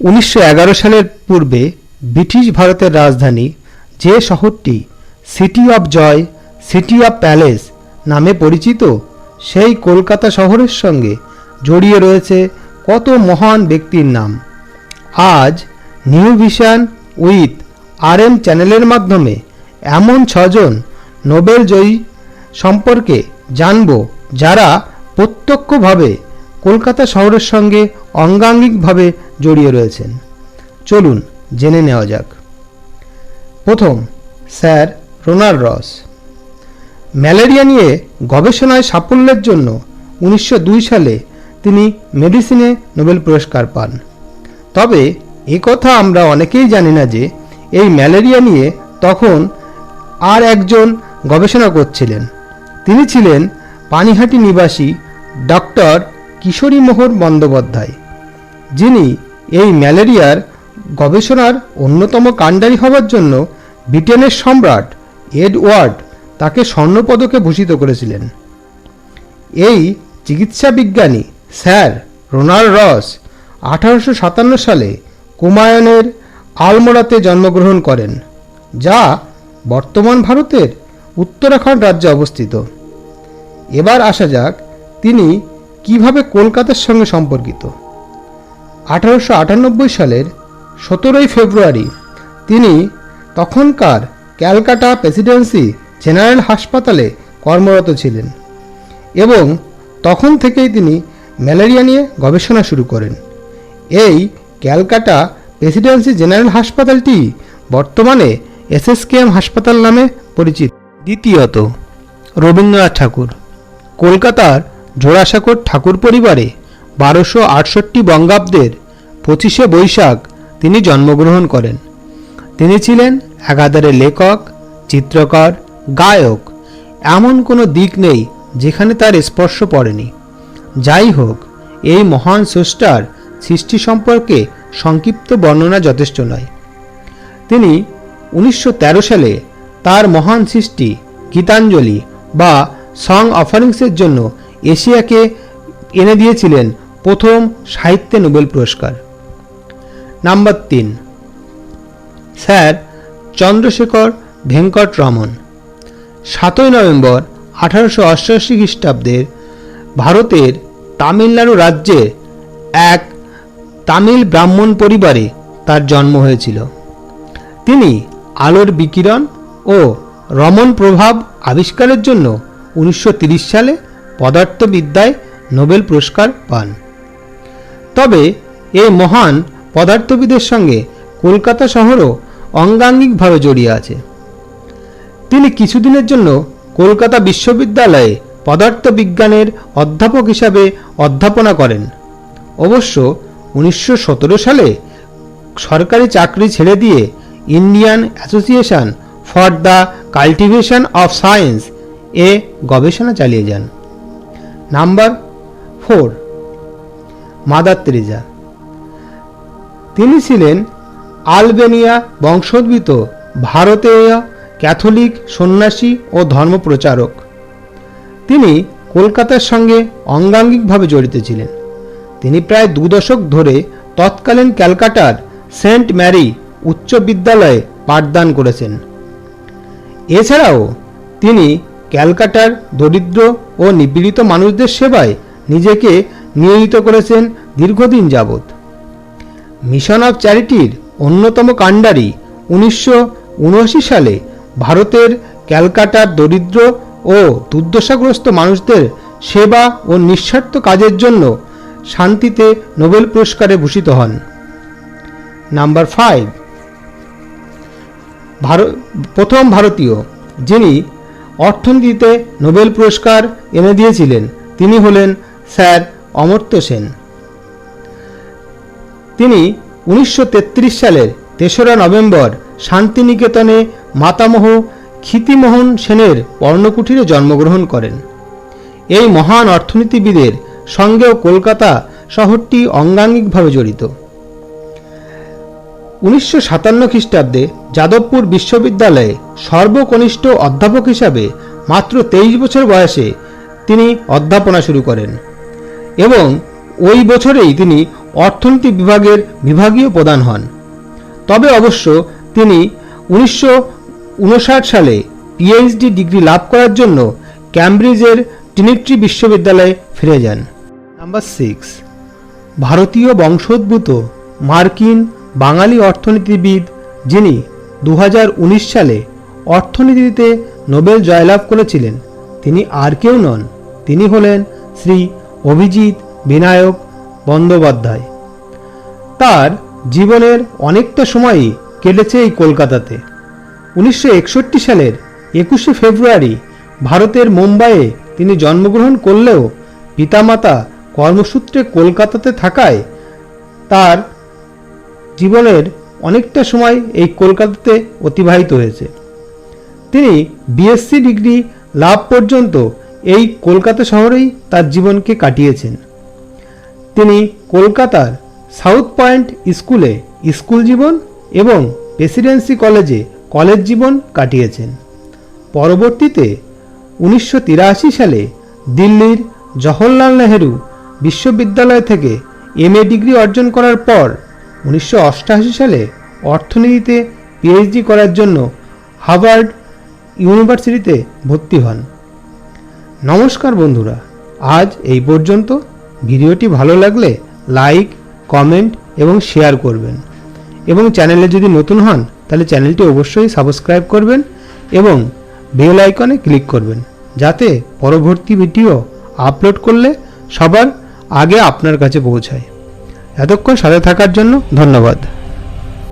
উনিশশো এগারো সালের পূর্বে ব্রিটিশ ভারতের রাজধানী যে শহরটি city of joy, city of palace নামে পরিচিত, সেই কলকাতা শহরের সঙ্গে জড়িয়ে রয়েছে কত মহান ব্যক্তির নাম। আজ new vision with R M চ্যানেলের মাধ্যমে এমন ছজন নোবেল জয়ী সম্পর্কে জানব যারা প্রত্যক্ষভাবে কলকাতা শহরের সঙ্গে অঙ্গাঙ্গিকভাবে জড়িয়ে রয়েছেন। চলুন জেনে নেওয়া যাক। প্রথম, স্যার রোনাল্ড রস। ম্যালেরিয়া নিয়ে গবেষণায় সাফল্যের জন্য উনিশশো দুই সালে তিনি মেডিসিনে নোবেল পুরস্কার পান। তবে কথা আমরা অনেকেই জানি না যে এই ম্যালেরিয়া নিয়ে তখন আর একজন গবেষণা করছিলেন। তিনি ছিলেন পানিহাটি নিবাসী ডক্টর কিশোরী মোহর বন্দ্যোপাধ্যায়, যিনি এই ম্যালেরিয়ার গবেষণার অন্যতম কাণ্ডারি হওয়ার জন্য ব্রিটেনের সম্রাট এডওয়ার্ড তাকে স্বর্ণপদকে ভূষিত করেছিলেন। এই চিকিৎসা বিজ্ঞানী স্যার রোনাল্ড রস আঠারোশো সাতান্ন সালে কুমায়নের আলমোড়াতে জন্মগ্রহণ করেন, যা বর্তমান ভারতের উত্তরাখণ্ড রাজ্যে অবস্থিত। এবার আসা যাক তিনি কীভাবে কলকাতার সঙ্গে সম্পর্কিত। আঠারোশো আটানব্বই সালের সতেরোই ফেব্রুয়ারি তিনি তখনকার ক্যালকাটা প্রেসিডেন্সি জেনারেল হাসপাতালে কর্মরত ছিলেন এবং তখন থেকেই তিনি ম্যালেরিয়া নিয়ে গবেষণা শুরু করেন। এই ক্যালকাটা প্রেসিডেন্সি জেনারেল হাসপাতালটি বর্তমানে এসএসকেএম হাসপাতাল নামে পরিচিত। দ্বিতীয়ত রবীন্দ্রনাথ ঠাকুর। কলকাতার জোড়াসাঁকোর ঠাকুর পরিবারে বারোশো আটষট্টি বঙ্গাব্দের পঁচিশে বৈশাখ তিনি জন্মগ্রহণ করেন। তিনি ছিলেন একাধারে লেখক, চিত্রকর, গায়ক, এমন কোনো দিক নেই যেখানে তার স্পর্শ পড়েনি। যাই হোক, এই মহান স্রষ্টার সৃষ্টি সম্পর্কে সংক্ষিপ্ত বর্ণনা যথেষ্ট নয়। তিনি উনিশশো তেরো সালে তার মহান সৃষ্টি গীতাঞ্জলি বা সং অফারিংসের জন্য এশিয়াকে এনে দিয়েছিলেন প্রথম সাহিত্যে নোবেল পুরস্কার। নাম্বার তিন। স্যার চন্দ্রশেখর ভেঙ্কট রমন। সাতই নভেম্বর আঠারোশো অষ্টআশি খ্রিস্টাব্দের ভারতের তামিলনাড়ু রাজ্যের এক তামিল ব্রাহ্মণ পরিবারে তার জন্ম হয়েছিল। তিনি আলোর বিকিরণ ও রমন প্রভাব আবিষ্কারের জন্য উনিশশো সালে পদার্থবিদ্যায় নোবেল পুরস্কার পান। তবে এই মহান পদার্থবিদের সঙ্গে কলকাতা শহরও অঙ্গাঙ্গিকভাবে জড়িয়ে আছে। তিনি কিছুদিনের জন্য কলকাতা বিশ্ববিদ্যালয়ে পদার্থবিজ্ঞানের অধ্যাপক হিসাবে অধ্যাপনা করেন। অবশ্য উনিশশো সতেরো সালে সরকারি চাকরি ছেড়ে দিয়ে Indian Association for the Cultivation of Science এ গবেষণা চালিয়ে যান। Number four mother Teresa. তিনি ছিলেন আলবেনিয়া বংশোদ্ভূত ভারতীয় ক্যাথলিক সন্ন্যাসী ও ধর্মপ্রচারক। তিনি কলকাতার সঙ্গে অঙ্গাঙ্গিকভাবে জড়িত ছিলেন। তিনি প্রায় দু দশক ধরে তৎকালীন ক্যালকাটার সেন্ট ম্যারি উচ্চ বিদ্যালয়ে পাঠদান করেছেন। এছাড়াও তিনি ক্যালকাটার দরিদ্র ও নিপীড়িত মানুষদের সেবায় নিজেকে নিয়োজিত করেছেন দীর্ঘদিন যাবৎ। মিশন অফ চ্যারিটির অন্যতম কাণ্ডারি উনিশশো উনআশি সালে ভারতের ক্যালকাটার দরিদ্র ও দুর্দশাগ্রস্ত মানুষদের সেবা ও নিঃস্বার্থ কাজের জন্য শান্তিতে নোবেল পুরস্কারে ভূষিত হন। নাম্বার ফাইভ ভারত প্রথম ভারতীয় যিনি অর্থনীতিতে নোবেল পুরস্কার এনে দিয়েছিলেন, তিনি হলেন স্যার অমর্ত্য সেন। তিনি উনিশশো সালের তেসরা নভেম্বর শান্তিনিকেতনে মাতামহ ক্ষিতিমোহন সেনের পর্ণকুঠিরে জন্মগ্রহণ করেন। এই মহান অর্থনীতিবিদের সঙ্গেও কলকাতা শহরটি অঙ্গাঙ্গিকভাবে জড়িত। উনিশশো সাতান্ন খ্রিস্টাব্দে যাদবপুর বিশ্ববিদ্যালয়ে সর্বকনিষ্ঠ অধ্যাপক হিসাবে মাত্র তেইশ বছর বয়সে তিনি অধ্যাপনা শুরু করেন। এবং ওই বছরেই তিনি অর্থনীতি বিভাগের বিভাগীয় প্রধান হন। তবে অবশ্য তিনি উনিশশো উনষাট সালে পিএইচডি ডিগ্রি লাভ করার জন্য ক্যামব্রিজের ট্রিনিটি বিশ্ববিদ্যালয়ে ফিরে যান। নাম্বার সিক্স, ভারতীয় বংশোদ্ভূত মার্কিন বাঙালি অর্থনীতিবিদ যিনি দু হাজার উনিশ সালে অর্থনীতিতে নোবেল জয়লাভ করেছিলেন, তিনি আর কেউ নন। তিনি হলেন শ্রী অভিজিৎ, বিনায়ক, বন্দ্যোপাধ্যায়। তার জীবনের অনেকটা সময়ই কেটেছে এই কলকাতাতে। উনিশশো একষট্টি সালের একুশে ফেব্রুয়ারি ভারতের মুম্বাইয়ে তিনি জন্মগ্রহণ করলেও পিতামাতা কর্মসূত্রে কলকাতাতে থাকায় তার জীবনের অনেকটা সময় এই কলকাতাতে অতিবাহিত হয়েছে। তিনি বিএসসি ডিগ্রি লাভ পর্যন্ত এই কলকাতা শহরেই তার জীবনকে কাটিয়েছেন। তিনি কলকাতার সাউথ পয়েন্ট স্কুলে স্কুল জীবন এবং প্রেসিডেন্সি কলেজে কলেজ জীবন কাটিয়েছেন। পরবর্তীতে উনিশশো তিরাশি সালে দিল্লির জওহরলাল নেহেরু বিশ্ববিদ্যালয় থেকে এমএ ডিগ্রি অর্জন করার পর উনিশশো সালে অর্থনীতিতে পিএইচডি করার জন্য হার্ভার্ড ইউনিভার্সিটিতে ভর্তি হন। নমস্কার বন্ধুরা। আজ এই পর্যন্ত। ভিডিওটি ভালো লাগলে লাইক, কমেন্ট এবং শেয়ার করবেন। এবং চ্যানেলে যদি নতুন হন, তাহলে চ্যানেলটি অবশ্যই সাবস্ক্রাইব করবেন এবং বেল আইকনে ক্লিক করবেন, যাতে পরবর্তী ভিডিও আপলোড করলে সবার আগে আপনার কাছে পৌঁছায়। এতক্ষণ সাথে থাকার জন্য ধন্যবাদ।